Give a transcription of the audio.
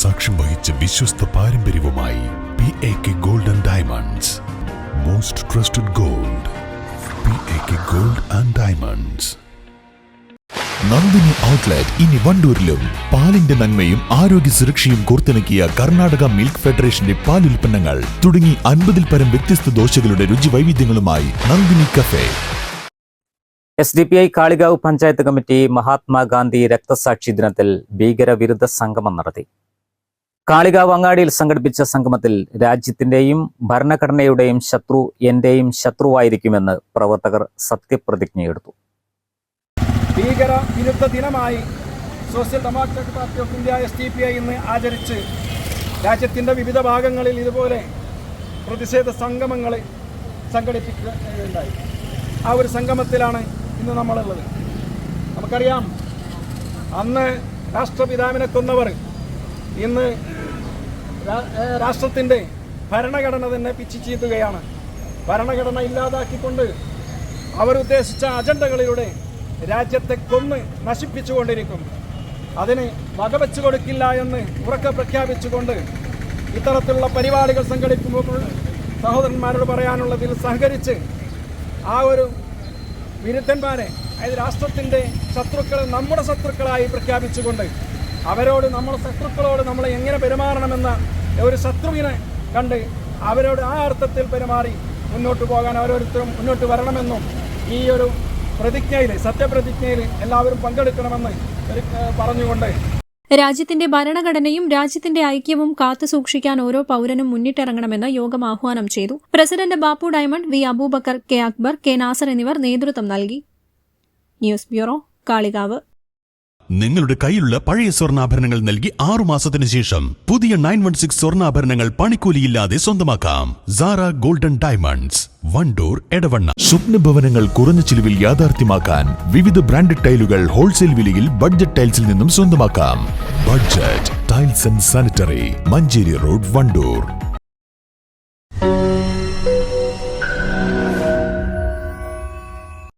സാക്ഷ്യം വഹിച്ച വിശ്വസ്ത പാരമ്പര്യവുമായി P A K gold and diamonds most trusted gold P A K gold and diamonds Nandini outlet ഇനി വണ്ടൂരിലും. പാലിന്റെ നന്മയും ആരോഗ്യ സുരക്ഷയും കോർത്തിണക്കിയ കർണാടക മിൽക്ക് ഫെഡറേഷന്റെ പാൽ ഉൽപ്പന്നങ്ങൾ തുടങ്ങി അൻപതിൽ പരം വ്യത്യസ്ത ദോശകളുടെ രുചി വൈവിധ്യങ്ങളുമായി Nandini cafe S D P I Kalikavu panchayat committee Mahatma Gandhi രക്തസാക്ഷി ദിനത്തിൽ ഭീകരവിരുദ്ധ സംഗമം നടത്തി. കാളികാവ് അങ്ങാടിയിൽ സംഘടിപ്പിച്ച സംഗമത്തിൽ രാജ്യത്തിന്റെയും ഭരണഘടനയുടെയും ശത്രു എന്റെയും ശത്രുവായിരിക്കുമെന്ന് പ്രവർത്തകർ സത്യപ്രതിജ്ഞയെടുത്തു ഭീകര വിരുദ്ധ ദിനമായി social democratic party of India S D P I ഇന്ന് ആചരിച്ച് രാജ്യത്തിന്റെ വിവിധ ഭാഗങ്ങളിൽ ഇതുപോലെ പ്രതിഷേധ സംഗമങ്ങൾ സംഘടിപ്പിക്കുകയുണ്ടായി. ആ ഒരു സംഗമത്തിലാണ് ഇന്ന് നമ്മളുള്ളത്. നമുക്കറിയാം അന്ന് രാഷ്ട്രപിതാവിനെ കൊന്നവർ ഇന്ന് രാഷ്ട്രത്തിന്റെ ഭരണഘടന തന്നെ പിച്ചു ചീത്തുകയാണ്. ഭരണഘടന ഇല്ലാതാക്കിക്കൊണ്ട് അവരുദ്ദേശിച്ച അജണ്ടകളിലൂടെ രാജ്യത്തെ കൊന്ന് നശിപ്പിച്ചുകൊണ്ടിരിക്കുന്നു. അതിന് വകവെച്ചു കൊടുക്കില്ല എന്ന് ഉറക്കെ പ്രഖ്യാപിച്ചുകൊണ്ട് ഇത്തരത്തിലുള്ള പരിപാടികൾ സംഘടിപ്പിക്കുമ്പോൾ സഹോദരന്മാരോട് പറയാനുള്ളതിൽ സഹകരിച്ച് ആ ഒരു വിരുദ്ധന്മാരെ അതായത് രാഷ്ട്രത്തിന്റെ ശത്രുക്കളെ നമ്മുടെ ശത്രുക്കളായി പ്രഖ്യാപിച്ചുകൊണ്ട് അവരോട് നമ്മൾ ശത്രുക്കളോട് നമ്മൾ എങ്ങനെ പെരുമാറണമെന്ന ഒരു ശത്രുവിനെ കണ്ട് അവരോട് ആ അർത്ഥത്തിൽ പെരുമാറി മുന്നോട്ട് പോകാൻ ഓരോരുത്തരും മുന്നോട്ട് വരണമെന്നും ഈ ഒരു പ്രതിജ്ഞയിൽ സത്യപ്രതിജ്ഞയിൽ എല്ലാവരും പങ്കെടുക്കണമെന്ന് പറഞ്ഞുകൊണ്ട് രാജ്യത്തിന്റെ ഭരണഘടനയും രാജ്യത്തിന്റെ ഐക്യവും കാത്തുസൂക്ഷിക്കാൻ ഓരോ പൌരനും മുന്നിട്ടിറങ്ങണമെന്ന് യോഗം ആഹ്വാനം ചെയ്തു. President Bappu Diamond V Abubakar K Akbar K Nasar എന്നിവർ നേതൃത്വം നൽകി. News bureau Kalikavu. നിങ്ങളുടെ കയ്യിലുള്ള പഴയ സ്വർണാഭരണങ്ങൾ നൽകി ആറു മാസത്തിന് ശേഷം പുതിയ നയൻ വൺ സിക്സ് സ്വർണാഭരണങ്ങൾ പണിക്കൂലിയില്ലാതെ സ്വന്തമാക്കാം. Zara golden diamonds Wandoor Edavanna. സ്വപ്നഭവനങ്ങൾ കുറഞ്ഞ ചിലവിൽ യാഥാർത്ഥ്യമാക്കാൻ വിവിധ ബ്രാൻഡ് ടൈലുകൾ ഹോൾസെയിൽ വിലയിൽ ബഡ്ജറ്റ് ടൈൽസിൽ നിന്നും സ്വന്തമാക്കാം. Budget tiles and sanitary Manjeri road Wandoor